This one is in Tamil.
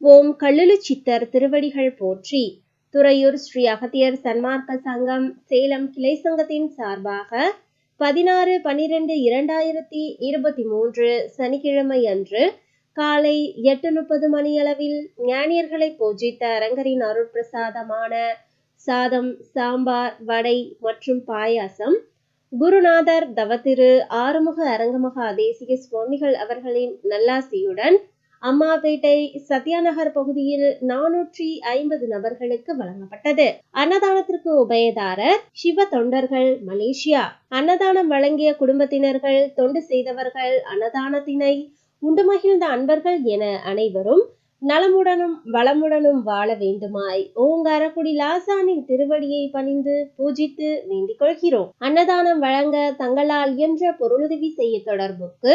ஓம் கல்லுலு சித்தர் திருவடிகள் போற்றி. துறையூர் ஸ்ரீ அகத்தியர் சன்மார்க்க சங்கம் சேலம் கிளை சங்கத்தின் சார்பாக பதினாறு பனிரெண்டு இரண்டாயிரத்தி இருபத்தி மூன்று சனிக்கிழமை அன்று காலை எட்டு முப்பது மணியளவில் ஞானியர்களை பூஜித்த அரங்கரின் அருட்பிரசாதமான சாதம் சாம்பார் வடை மற்றும் பாயாசம் குருநாதர் தவத்திரு ஆறுமுக அரங்கமகா தேசிய சுவாமிகள் அவர்களின் நல்லாசியுடன் அம்மாபேட்டை சத்யாநகர் பகுதியில் நானூற்றி ஐம்பது நபர்களுக்கு வழங்கப்பட்டது. அன்னதானத்திற்கு உபயதாரர் சிவ தொண்டர்கள் மலேசியா. அன்னதானம் வழங்கிய குடும்பத்தினர்கள் தொண்டு செய்தவர்கள் அன்னதானத்தினை உண்டு மகிழ்ந்த அன்பர்கள் என அனைவரும் நலமுடனும் வளமுடனும் வாழ வேண்டுமாய் ஓங்காரக்குடி லாசானின் திருவடியை பணிந்து பூஜித்து வேண்டிக் கொள்கிறோம். அன்னதானம் வழங்க தங்களால் என்ற பொருளுதவி செய்ய தொடர்புக்கு